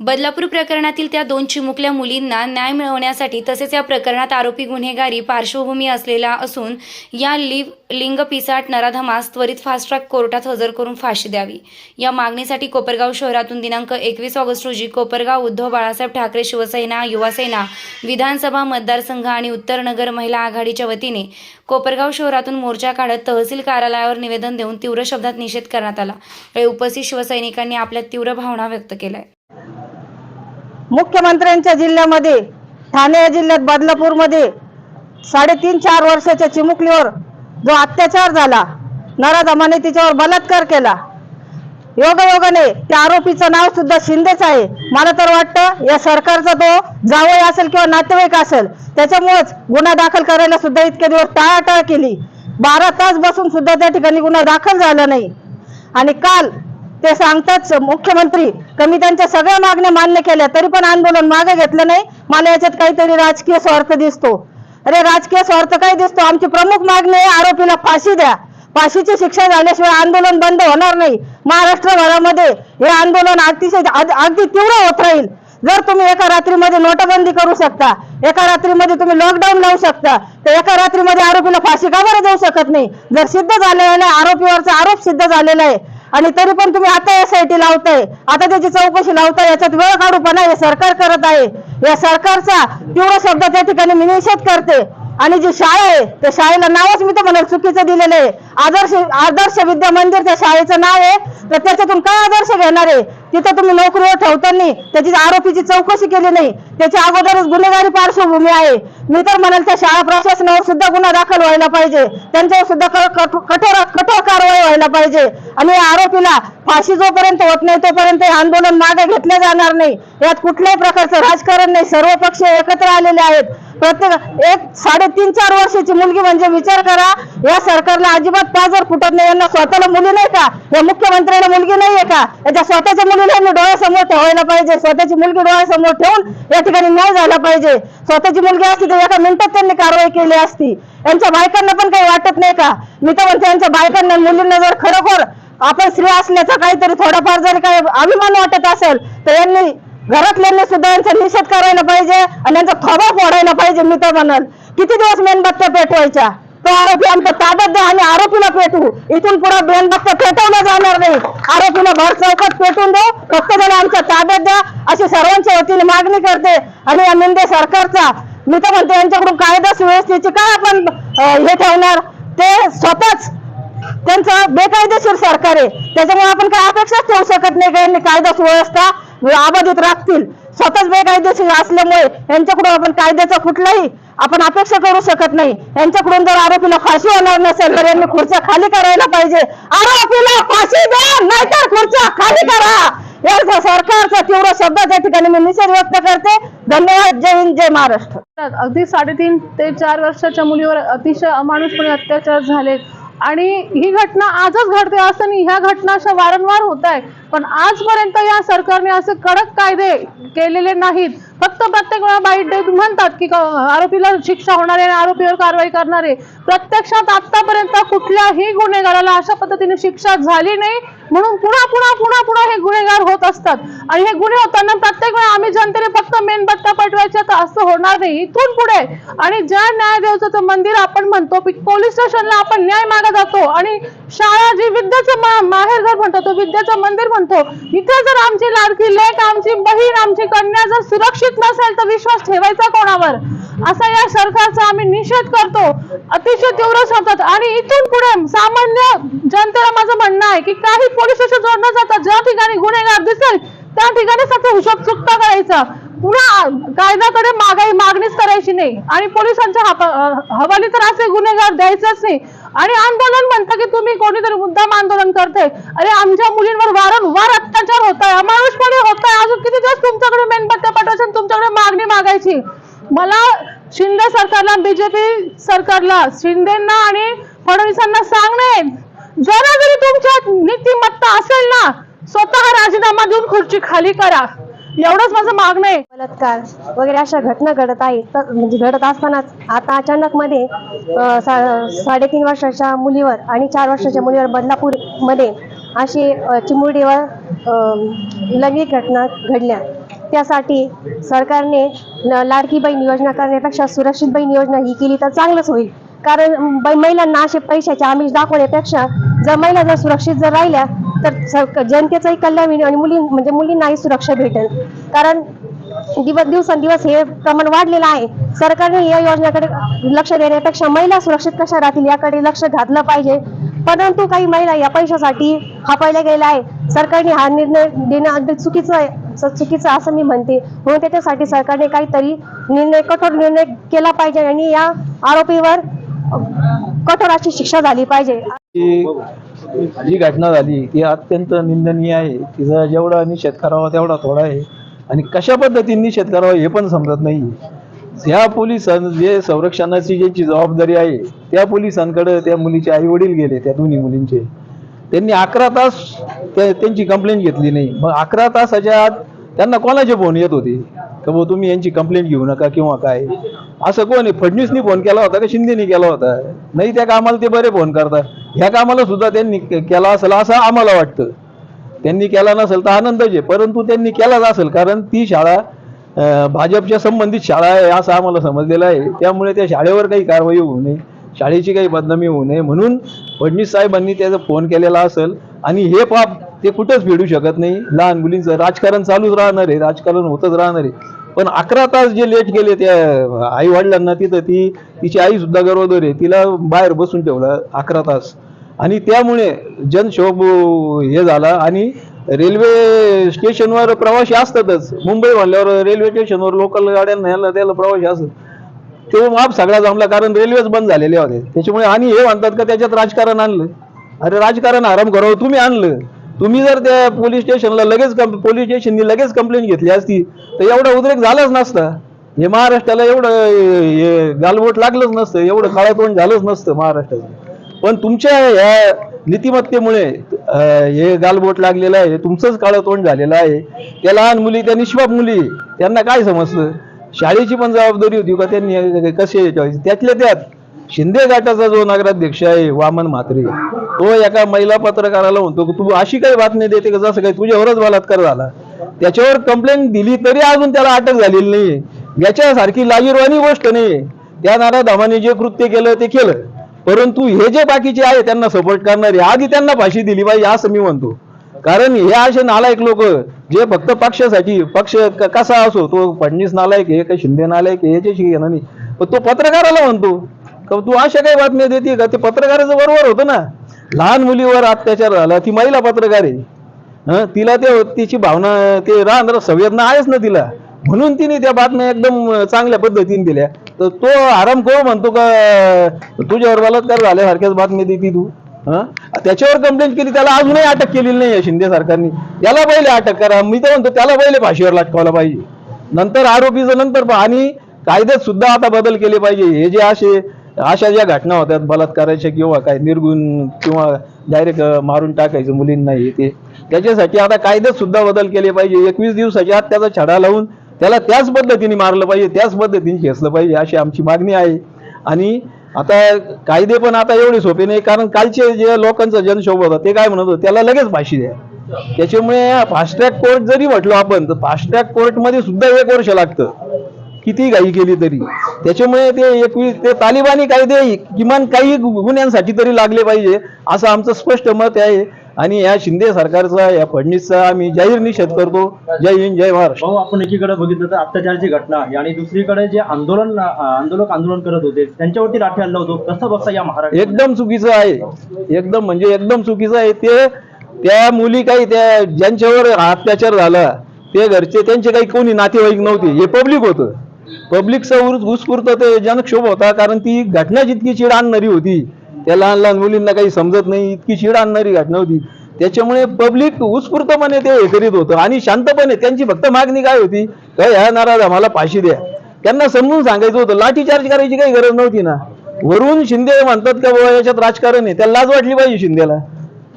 बदलापूर प्रकरणातील त्या दोन चिमुकल्या मुलींना न्याय मिळवण्यासाठी तसेच या प्रकरणात आरोपी गुन्हेगारी पार्श्वभूमी असलेला असून या लिव लिंग पिसाट नराधमास त्वरित फास्ट ट्रॅक कोर्टात हजर करून फाशी द्यावी. या मागणीसाठी कोपरगाव शहरातून दिनांक एकवीस ऑगस्ट रोजी कोपरगाव उद्धव बाळासाहेब ठाकरे शिवसेना युवासेना विधानसभा मतदारसंघ आणि उत्तर नगर महिला आघाडीच्या वतीने कोपरगाव शहरातून मोर्चा काढत तहसील कार्यालयावर निवेदन देऊन तीव्र शब्दात निषेध करण्यात आला. उपस्थित शिवसैनिकांनी आपल्या तीव्र भावना व्यक्त केल्या. मुख्यमंत्र्यांच्या जिल्ह्यामध्ये ठाणे या जिल्ह्यात बदलापूरमध्ये साडेतीन चार वर्षाच्या चिमुकलीवर जो अत्याचार झाला नराधमाने तिच्यावर बलात्कार केला. योगायोगाने त्या आरोपीचं नाव सुद्धा शिंदेच आहे. मला तर वाटतं या सरकारचा तो जावई असेल किंवा नातेवाईक असेल त्याच्यामुळेच गुन्हा दाखल करायला सुद्धा इतके दिवस टाळाटाळ केली. बारा तास बसून सुद्धा त्या ठिकाणी गुन्हा दाखल झाला नाही. आणि काल ते सांगतात मुख्यमंत्री कमी त्यांच्या सगळ्या मागण्या मान्य केल्या तरी पण आंदोलन मागे घेतलं नाही. मला याच्यात काहीतरी राजकीय स्वार्थ दिसतो. अरे राजकीय स्वार्थ काय दिसतो? आमची प्रमुख मागणी आहे आरोपीला फाशी द्या. फाशीची शिक्षा झाल्याशिवाय आंदोलन बंद होणार नाही. महाराष्ट्रभरामध्ये हे आंदोलन अतिशय अगदी तीव्र होत राहील. जर तुम्ही एका रात्रीमध्ये नोटाबंदी करू शकता एका रात्रीमध्ये तुम्ही लॉकडाऊन लावू शकता तर एका रात्रीमध्ये आरोपीला फाशी का बरं जाऊ शकत नाही? जर सिद्ध झालेला नाही आरोपीवरचा आरोप सिद्ध झालेला आहे आणि तरी पण तुम्ही आता एस आय टी लावताय. आता त्याची चौकशी लावताय याच्यात वेळ काढू पण हे सरकार करत आहे. या सरकारचा तीव्र शब्द त्या ठिकाणी मी निषेध करते. आणि जी शाळा आहे त्या शाळेला नावच मी तर म्हणत चुकीचं दिलेलं आहे. आदर्श आदर्श विद्या मंदिर त्या शाळेचं नाव आहे तर त्याच्यातून काय आदर्श घेणार आहे? तिथं तुम्ही नोकरीवर ठेवताना त्याची आरोपीची चौकशी केली नाही. त्याच्या अगोदरच गुन्हेगारी पार्श्वभूमी आहे. मी तर म्हणाल त्या शाळा प्रशासनावर सुद्धा गुन्हा दाखल व्हायला पाहिजे. त्यांच्यावर सुद्धा कठोर कठोर कारवाई व्हायला पाहिजे. आणि या आरोपीला फाशी जोपर्यंत होत नाही तोपर्यंत हे आंदोलन मागे घेतले जाणार नाही. यात कुठल्याही प्रकारचं राजकारण नाही. सर्व पक्ष एकत्र आलेले आहेत. प्रत्येक एक साडेतीन चार वर्षाची मुलगी म्हणजे विचार करा या सरकारला अजिबात पाजर फुटत नाही. यांना स्वतःला मुली नाही का? या मुख्यमंत्र्यांना मुलगी नाहीये का? याच्या स्वतःच्या मुलीला यांनी डोळ्यासमोर ठेवायला पाहिजे. स्वतःची मुलगी डोळ्यासमोर ठेवून या ठिकाणी न्याय झाला पाहिजे. स्वतःची मुलगी असती तर एका मिनिटात त्यांनी कारवाई केली असती. यांच्या बायकांना पण काही वाटत नाही का? मी तर म्हणते यांच्या बायकांना मुलींना जर खरोखर आपण स्त्री असल्याचा काहीतरी थोडाफार जर काही अभिमान वाटत असेल तर यांनी घरातल्यांनी सुद्धा यांचा निषेध करायला पाहिजे आणि यांचा थोबा फोडायला पाहिजे मी तर म्हणाल. किती दिवस मेणबत्त्या पेटवायच्या? तो आरोपी आमच्या ताब्यात द्या आणि आरोपीला पेटवू. इथून पुढे मेणबत्त्या पेटवल्या जाणार नाही आरोपीला भर चौकात पेटून देऊ. फक्त त्याला आमच्या ताब्यात द्या. अशी सर्वांच्या वतीने मागणी करते. आणि या मिंदे सरकारचा मी तर म्हणते यांच्याकडून कायदा सुव्यवस्थेची काय आपण हे ठेवणार? ते स्वतःच त्यांचं बेकायदेशीर सरकार आहे. त्याच्यामुळे आपण काय अपेक्षाच ठेवू शकत नाही का? यांनी कायदा सुव्यवस्था अबाधित राखतील स्वतःच बेकायदेशीर असल्यामुळे यांच्याकडून आपण कायद्याचा कुठलाही आपण अपेक्षा करू शकत नाही. यांच्याकडून जर आरोपीला फाशी होणार नसेल तर यांनी खुर्च्या खाली करायला पाहिजे. आरोपीला फाशी द्या नाहीतर खुर्च्या खाली करा. या सरकारचा तीव्र त्या ठिकाणी मी निषेध व्यक्त करते. धन्यवाद. जय हिंद जय महाराष्ट्र. अगदी साडेतीन ते चार वर्षाच्या मुलीवर अतिशय अमानुषपणे अत्याचार झाले. आणि ही घटना आजच घडते असं नाही. ह्या घटना अशा वारंवार होत आहे. पण आजपर्यंत या सरकारने असे कडक कायदे केलेले नाहीत. फक्त प्रत्येक वेळा बाईट डेट म्हणतात की क- आरोपीला शिक्षा होणार आहे आणि आरोपीवर कारवाई करणार. आहे प्रत्यक्षात आतापर्यंत कुठल्याही गुन्हेगाराला अशा पद्धतीने शिक्षा झाली नाही. म्हणून पुन्हा पुन्हा पुन्हा पुन्हा हे गुन्हेगार होत असतात. आणि हे गुन्हे होताना प्रत्येक वेळा आम्ही जनतेने फक्त मेणबत्त्या पटवायच्या तर असं होणार नाही. इथून पुढे आणि ज्या न्यायदेवचं मंदिर आपण म्हणतो पोलीस स्टेशनला आपण न्याय मागा जातो आणि शाळा जी विद्याचं मा- माहेरघर म्हणतो तो विद्याचं मंदिर म्हणतो इथे जर आमची लाडकी लेख आमची बहीण आमची कन्या जर सुरक्षित नसेल तर विश्वास ठेवायचा कोणावर? असा या सरकारचा आम्ही निषेध करतो. अतिशय तीव्र शब्दात आणि इथून पुढे सामान्य जनतेला माझं म्हणणं आहे की काही पोलीस स्टेशन जोडण्यात जातात ज्या ठिकाणी गुन्हेगार दिसेल त्या ठिकाणी त्याचा हिशोब चुकता करायचा. पुन्हा कायद्याकडे मागाई मागणीच करायची नाही. आणि पोलिसांच्या हवाली तर असे गुन्हेगार द्यायचंच नाही. आणि आंदोलन म्हणतं की तुम्ही कोणीतरी मुद्दाम आंदोलन करते अरे आमच्या मुलींवर वारंवार अत्याचार होत आहे अमानुषपणे होत आहे अजून किती दिवस तुमच्याकडे मेणबत्त्या पाठवायच्या तुमच्याकडे मागणी मागायची? मला शिंदे सरकारला बीजेपी सरकारला शिंदेना आणि फडणवीसांना सांगणे. जरा जरी तुमच्यात नीतिमत्ता असेल ना स्वतः राजीनामा देऊन खुर्ची खाली करा. एवढंच माझं मागणं आहे. बलात्कार वगैरे अशा घटना घडत आहेत. तर म्हणजे घडत असतानाच आता अचानक मध्ये अ, सा साडेतीन वर्षाच्या मुलीवर आणि चार वर्षाच्या मुलीवर बदलापूरमध्ये अशी चिमुरडीवर अ, लैंगिक घटना घडल्या. त्यासाठी सरकारने लाडकी बहीण योजना करण्यापेक्षा सुरक्षित बहीण योजना ही केली तर चांगलंच होईल. कारण महिलांना असे पैशाचे आमिष दाखवण्यापेक्षा जर महिला जर सुरक्षित जर राहिल्या तर जनतेचंही कल्याण होईल आणि मुली म्हणजे मुलींनाही सुरक्षा भेटेल. कारण दिवस दिवसेंदिवस हे प्रमाण वाढलेलं आहे. सरकारने या योजनेकडे लक्ष देण्यापेक्षा महिला सुरक्षित कशा राहतील याकडे लक्ष घातलं पाहिजे. परंतु काही महिला या पैशासाठी हापायला गेल्या आहे सरकारने हा निर्णय देणं अगदी चुकीचं आहे. चुकीचं असं मी म्हणते. म्हणून त्याच्यासाठी सरकारने काहीतरी निर्णय कठोर निर्णय केला पाहिजे आणि या आरोपीवर कठोराची शिक्षा झाली पाहिजे. जी घटना झाली ती अत्यंत निंदनीय आहे. तिचा जेवढा निषेध करावा तेवढा थोडा आहे. आणि कशा पद्धतीने निषेध करावा हे पण समजत नाही. ह्या पोलिसां जे संरक्षणाची ज्याची जबाबदारी आहे त्या पोलिसांकडे त्या मुलीचे आई वडील गेले त्या दोन्ही मुलींचे. त्यांनी अकरा तास त्यांची कंप्लेंट घेतली नाही. मग अकरा तासाच्या आत त्यांना कोणाचे फोन येत होते? का भाऊ तुम्ही यांची कंप्लेंट घेऊ नका किंवा काय? असं कोण आहे? फडणवीसनी फोन केला होता का? शिंदेनी केला होता. नाही त्या कामाला ते बरे फोन करतात. ह्या कामाला सुद्धा त्यांनी केला असेल असं आम्हाला वाटतं. त्यांनी केला नसेल तर आनंदच आहे. परंतु त्यांनी केलाच असेल. कारण ती शाळा भाजपच्या संबंधित शाळा आहे असं आम्हाला समजलेलं आहे. त्यामुळे त्या शाळेवर काही कारवाई होऊ नये. शाळेची काही बदनामी होऊ नये. म्हणून फडणवीस साहेबांनी त्याचा फोन केलेला असेल. आणि हे पाप ते कुठंच फेडू शकत नाही. लहान मुलींचं राजकारण चालूच राहणार आहे. राजकारण होतच राहणार आहे. पण अकरा तास जे लेट गेले त्या आई वडिलांना तिथं ती तिची आई सुद्धा गरोदर आहे तिला बाहेर बसून ठेवलं अकरा तास. आणि त्यामुळे जनशोभ हे झाला आणि रेल्वे स्टेशनवर प्रवासी असतातच. मुंबई म्हणल्यावर रेल्वे स्टेशनवर लोकल गाड्यांना ह्याला त्याला प्रवासी असत. तो माप सगळा जमला कारण रेल्वेच बंद झालेले होते. त्याच्यामुळे आणि हे म्हणतात का त्याच्यात राजकारण आणलं. अरे राजकारण आराम करावं तुम्ही आणलं. तुम्ही जर त्या पोलीस स्टेशनला लगेच पोलीस स्टेशननी लगेच कंप्लेंट घेतली असती तर एवढा उद्रेक झालाच नसता. हे महाराष्ट्राला एवढं गालबोट लागलंच नसतं एवढं काळं तोंड झालंच नसतं महाराष्ट्राचं. पण तुमच्या ह्या नीतिमत्तेमुळे हे गालबोट लागलेलं आहे तुमचंच काळं तोंड झालेलं आहे. त्या लहान मुली त्या निष्पाप मुली त्यांना काय समजतं? शाळेची पण जबाबदारी होती का त्यांनी कसे त्यातल्या त्यात शिंदे गटाचा जो नगराध्यक्ष आहे वामन म्हात्रे तो एका महिला पत्रकाराला म्हणतो की तू अशी काही बातमी देते का? जसं काही तुझ्यावरच बलात्कार झाला. त्याच्यावर कंप्लेंट दिली तरी अजून त्याला अटक झालेली नाही याच्यासारखी लाजीरवाणी गोष्ट नाही त्या नाराधामाने जे कृत्य केलं ते केलं. परंतु हे जे बाकीचे आहे त्यांना सपोर्ट करणारे आधी त्यांना फाशी दिली पाहिजे असं मी म्हणतो. कारण हे असे नालायक लोक जे फक्त पक्षासाठी पक्ष कसा असो तो फडणीस नालायक हे का शिंदे नालायक याच्याशी घेणार नाही. पण तो पत्रकाराला म्हणतो तू अशा काही बातम्या देते का? ते पत्रकाराचं बरोबर होतं ना. लहान मुलीवर अत्याचार झाला ती महिला पत्रकार आहे. तिला ते तिची भावना ते राहणार संवेदना आहेच ना तिला. म्हणून तिने त्या बातम्या एकदम चांगल्या पद्धतीने दिल्या. तर तो आराम को म्हणतो का तुझ्यावर बलात्कार झाल्यासारख्याच बातम्या देते तू? त्याच्यावर कंप्लेंट केली त्याला अजूनही अटक केलेली नाही शिंदे सरकारने. याला पहिले अटक करा. मी तर म्हणतो त्याला पहिले फाशीवर लटकावला पाहिजे. नंतर आरोपीचं नंतर आणि कायद्यात सुद्धा आता बदल केले पाहिजे. हे जे असे अशा ज्या घटना होत्या बलात्काराच्या किंवा काय निर्गुण किंवा डायरेक्ट मारून टाकायचं मुलींना हे ते. त्याच्यासाठी आता कायद्यात सुद्धा बदल केले पाहिजे. एकवीस दिवसाच्या आत त्याचा छडा लावून त्याला त्याच पद्धतीने मारलं पाहिजे त्याच पद्धतीने खेचलं पाहिजे अशी आमची मागणी आहे. आणि आता कायदे पण आता एवढे सोपे नाही कारण कालचे जे लोकांचा जनशोभ होता ते काय म्हणत होते त्याला लगेच फाशी द्या. त्याच्यामुळे फास्ट ट्रॅक कोर्ट जरी म्हटलो आपण तर फास्ट ट्रॅक कोर्टमध्ये सुद्धा एक वर्ष लागतं. किती घाई केली तरी. त्याच्यामुळे ते एकवीस ते तालिबानी कायदे किमान काही गुन्ह्यांसाठी तरी लागले पाहिजे असं आमचं स्पष्ट मत आहे. आणि या शिंदे सरकारचा या फडणवीसचा आम्ही जाहीर निषेध करतो. जय हिंद जय महाराष्ट्र. भाऊ आपण एकीकडे बघितलं तर अत्याचाराची घटना आणि दुसरीकडे जे आंदोलन आंदोलक आंदोलन करत होते त्यांच्यावरती लाठी हल्ला होतो. कसं बघता या महाराष्ट्र एकदम चुकीचं आहे. एकदम म्हणजे एकदम चुकीचं आहे. ते त्या मुली काही त्या ज्यांच्यावर अत्याचार झाला ते घरचे त्यांचे काही कोणी नातेवाईक नव्हते. हे पब्लिक होतं. पब्लिकचा उत्स्फूर्त ते जनक्षोभ होता कारण ती घटना जितकी चिड आणणारी होती त्या लहान लहान मुलींना काही समजत नाही इतकी चिड आणणारी घटना होती. त्याच्यामुळे पब्लिक उत्स्फूर्तपणे ते हे करीत होतं आणि शांतपणे त्यांची फक्त मागणी काय होती काय ह्या नाराज आम्हाला फाशी द्या. त्यांना समजून सांगायचं होतं लाठीचार्ज करायची काही गरज नव्हती ना. वरून शिंदे म्हणतात का बाबा याच्यात राजकारण आहे. त्याला लाज वाटली पाहिजे शिंदेला.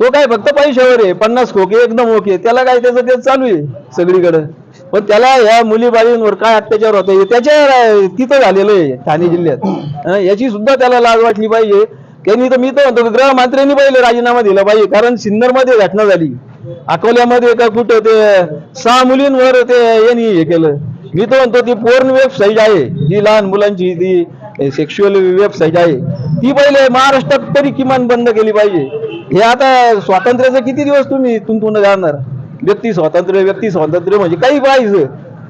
तो काय फक्त पैशावर आहे पन्नास खोके एकदम ओके त्याला काय त्याचं ते चालू आहे सगळीकडे. पण त्याला या मुली बाळींवर काय अत्याचार होते त्याच्या तिथं झालेलं आहे ठाणे जिल्ह्यात. याची सुद्धा त्याला लाज वाटली पाहिजे. त्यांनी तर मी तर म्हणतो गृहमंत्र्यांनी पहिले राजीनामा दिला पाहिजे कारण सिन्नरमध्ये घटना झाली. अकोल्यामध्ये का कुठं ते सहा मुलींवर ते यांनी हे केलं. मी तर म्हणतो ती पोर्न वेबसाईट आहे जी लहान मुलांची ती सेक्शुअल वेबसाईट आहे. ती पहिले महाराष्ट्रात तरी किमान बंद केली पाहिजे. हे आता स्वातंत्र्याचं किती दिवस तुम्ही तुमतून जाणार व्यक्ती स्वातंत्र्य व्यक्ती स्वातंत्र्य म्हणजे काही पाहिजे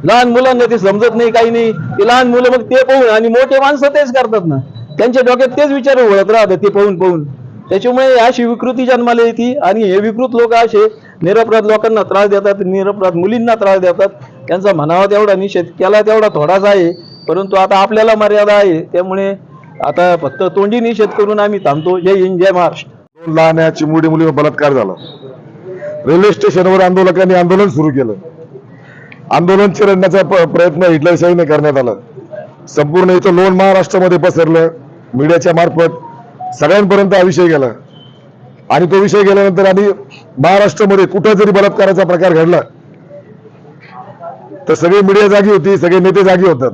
लहान मुलांना ते समजत नाही काही नाही. ते लहान मुलं मग ते पाहून आणि मोठे माणसं तेच करतात ना. त्यांच्या डोक्यात तेच विचार वळत राहतात ते पाहून पाहून. त्याच्यामुळे अशी विकृती जन्माला येते आणि हे विकृत लोक असे निरपराध लोकांना त्रास देतात निरपराध मुलींना त्रास देतात. त्यांचा म्हणावा तेवढा निषेध केला तेवढा थोडाच आहे. परंतु आता आपल्याला मर्यादा आहे त्यामुळे आता फक्त तोंडी निषेध करून आम्ही थांबतो. जय हिंद जय महाराष्ट्र. दोन लहान चिमुडी मुलीवर बलात्कार झाला. रेल्वे स्टेशनवर आंदोलकांनी आंदोलन सुरू केलं. आंदोलन चिरडण्याचा प्रयत्न हिटलरशाहीने करण्यात आला. संपूर्ण इथं लोन महाराष्ट्रामध्ये पसरलं. मीडियाच्या मार्फत सगळ्यांपर्यंत हा विषय गेला. आणि तो विषय गेल्यानंतर आणि महाराष्ट्रामध्ये कुठं जरी बलात्काराचा प्रकार घडला तर सगळी मीडिया जागी होती सगळे नेते जागी होतात.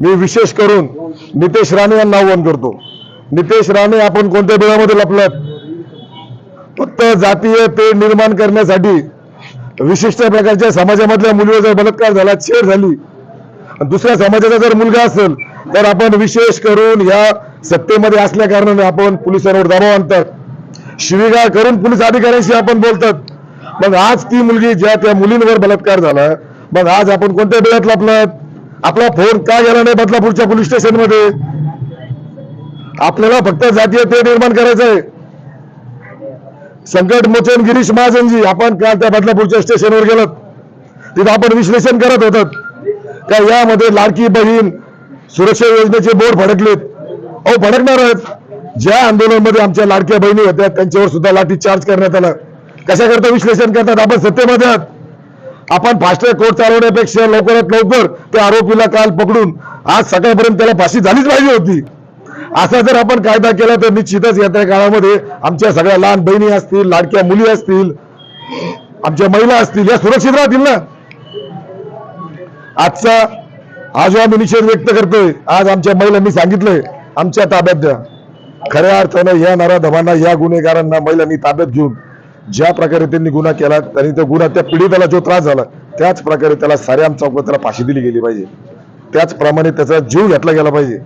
मी विशेष करून नितेश राणे यांना आव्हान करतो. नितेश राणे आपण कोणत्या बिळामध्ये लपलात? फक्त जातीय पेड निर्माण करण्यासाठी विशिष्ट प्रकारच्या समाजामधल्या मुलीवर जर बलात्कार झाला छेड झाली दुसऱ्या समाजाचा जर मुलगा असेल तर आपण विशेष करून या सत्तेमध्ये असल्या कारणाने आपण पोलिसांवर दबाव आणतात. शिवीगाळ करून पोलीस अधिकाऱ्यांशी आपण बोलतात. मग आज ती मुलगी ज्या त्या मुलींवर बलात्कार झाला मग आज आपण कोणत्या बेळात लपलात? आपला फोन का गेला नाही बदलापूरच्या पोलीस स्टेशनमध्ये? आपल्याला फक्त जातीय ते निर्माण करायचं आहे संकट मोचन गिरीश महाजनजी आपण काल त्या बदलापूरच्या स्टेशनवर गेलात. तिथं आपण विश्लेषण करत होतात का यामध्ये लाडकी बहीण सुरक्षा योजनेचे बोर्ड फडकलेत अहो फडकणार आहेत. ज्या आंदोलनामध्ये आमच्या लाडक्या बहिणी होत्या त्यांच्यावर सुद्धा लाठी चार्ज करण्यात आला. कशाकरता विश्लेषण करतात? आपण सत्तेमध्ये आहात. आपण फास्टॅग कोर्ट चालवण्यापेक्षा लवकरात लवकर त्या आरोपीला काल पकडून आज सकाळपर्यंत त्याला फाशी झालीच पाहिजे होती. असा जर आपण कायदा केला तर निश्चितच येत्या काळामध्ये आमच्या सगळ्या लहान बहिणी असतील लाडक्या मुली असतील आमच्या महिला असतील या सुरक्षित राहतील ना? आजचा हा जो आम्ही निषेध व्यक्त करतोय आज आमच्या महिलांनी सांगितलंय आमच्या ताब्यात द्या. खऱ्या अर्थानं या नराधमांना या गुन्हेगारांना महिलांनी ताब्यात घेऊन ज्या प्रकारे त्यांनी गुन्हा केला त्यांनी त्या गुन्हा त्या पीडिताला जो त्रास झाला त्याच प्रकारे त्याला साऱ्याम चौकात त्याला फाशी दिली गेली पाहिजे. त्याचप्रमाणे त्याचा जीव घेतला गेला पाहिजे.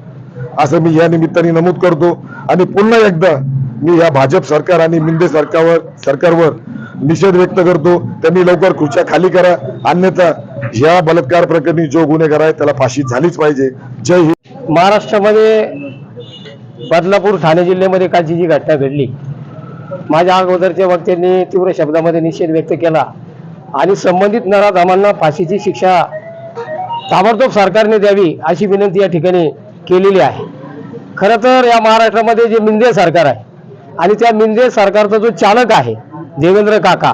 असं मी या निमित्ताने नमूद करतो. आणि पुन्हा एकदा मी या भाजप सरकार आणि मिंदे सरकारवर सरकारवर निषेध व्यक्त करतो. त्यांनी लवकर खुर्च्या खाली करा. अन्यथा या बलात्कार प्रकरणी जो गुन्हेगार आहे त्याला फाशी झालीच पाहिजे. जय हिंद. महाराष्ट्रामध्ये बदलापूर ठाणे जिल्ह्यामध्ये कालची जी घटना घडली. माझ्या अगोदरच्या वक्त्यांनी तीव्र शब्दामध्ये निषेध व्यक्त केला. आणि संबंधित नराधामांना फाशीची शिक्षा ताबडतोब सरकारने द्यावी अशी विनंती या ठिकाणी केलेली आहे. खरं तर या महाराष्ट्रामध्ये जे मिंदे सरकार आहे आणि त्या मिंदे सरकारचा जो चालक आहे देवेंद्र काका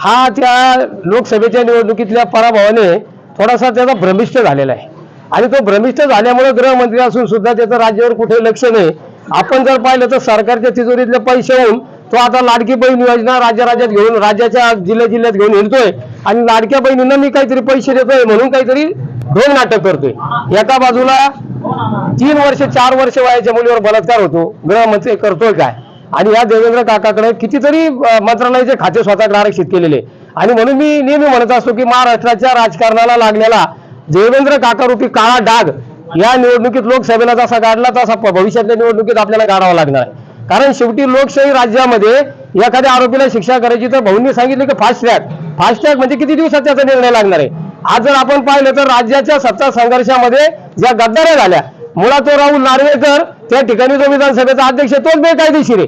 हा त्या लोकसभेच्या निवडणुकीतल्या पराभवाने थोडासा त्याचा भ्रमिष्ट झालेला आहे. आणि तो भ्रमिष्ट झाल्यामुळे गृहमंत्री असून सुद्धा त्याचं राज्यावर कुठे लक्ष नाही. आपण जर पाहिलं तर सरकारच्या तिजोरीतले पैसे होऊन तो आता लाडकी बहीण योजना राज्या राज्यात घेऊन राज्याच्या जिल्ह्या जिल्ह्यात घेऊन हिंडतोय आणि लाडक्या बहिणींना मी काहीतरी पैसे देतोय म्हणून काहीतरी ढोंग नाटक करतोय. एका बाजूला तीन वर्ष चार वर्ष वयाच्या मुलीवर बलात्कार होतो. गृहमंत्री करतोय काय? आणि या देवेंद्र काकाकडे कितीतरी मंत्रालयाचे खाते स्वतःकडे आरक्षित केलेले. आणि म्हणून मी नेहमी म्हणत असतो की महाराष्ट्राच्या राजकारणाला लागलेला देवेंद्र काकारूपी काळा डाग या निवडणुकीत लोकसभेला जसा काढला तसा भविष्यातल्या निवडणुकीत आपल्याला काढावा लागणार आहे. कारण शेवटी लोकशाही राज्यामध्ये एखाद्या आरोपीला शिक्षा करायची तर भाऊंनी सांगितलं की फास्ट ट्रॅक फास्ट ट्रॅक म्हणजे किती दिवसात त्याचा निर्णय लागणार आहे? आज जर आपण पाहिलं तर राज्याच्या सत्ता संघर्षामध्ये ज्या गद्दाऱ्या झाल्या मुळात तो राहुल नार्वेकर त्या ठिकाणी जो विधानसभेचा अध्यक्ष तोच बेकायदेशीर आहे.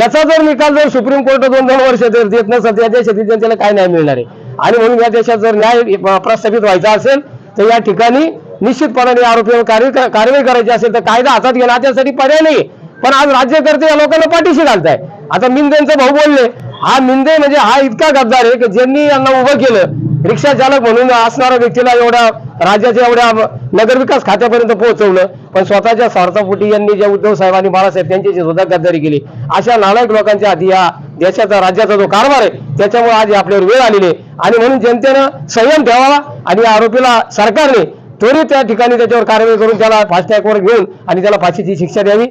याचा जर निकाल जर सुप्रीम कोर्ट दोन दोन वर्ष जर देत नसेल या देशातील जनतेला काय न्याय मिळणार आहे? आणि म्हणून या देशात जर न्याय प्रस्थापित व्हायचा असेल तर या ठिकाणी निश्चितपणाने आरोपीवर कार्य- कारवाई करायची असेल तर कायदा हातात घेणं त्यासाठी पर्याय नाही पण आज राज्यकर्ते या लोकांना पाठीशी घालताय आता मिंदेंचा भाऊ बोलले. हा मिंदे म्हणजे हा इतका गद्दार आहे की ज्यांनी यांना उभं केलं रिक्षा चालक म्हणून असणाऱ्या व्यक्तीला एवढ्या राज्याच्या एवढ्या नगरविकास खात्यापर्यंत पोहोचवलं. पण स्वतःच्या स्वार्थापोटी यांनी जे उद्धव साहेब आणि बाळासाहेब जी सुद्धा गद्दारी केली. अशा नालायक लोकांच्या आधी या देशाचा राज्याचा जो कारभार आहे त्याच्यामुळे आज आपल्यावर वेळ आलेली आहे. आणि म्हणून जनतेनं संयम ठेवावा आणि या आरोपीला सरकारने त्वरित त्या ठिकाणी त्याच्यावर कारवाई करून त्याला फास्टॅगवर घेऊन आणि त्याला फाशीची शिक्षा द्यावी.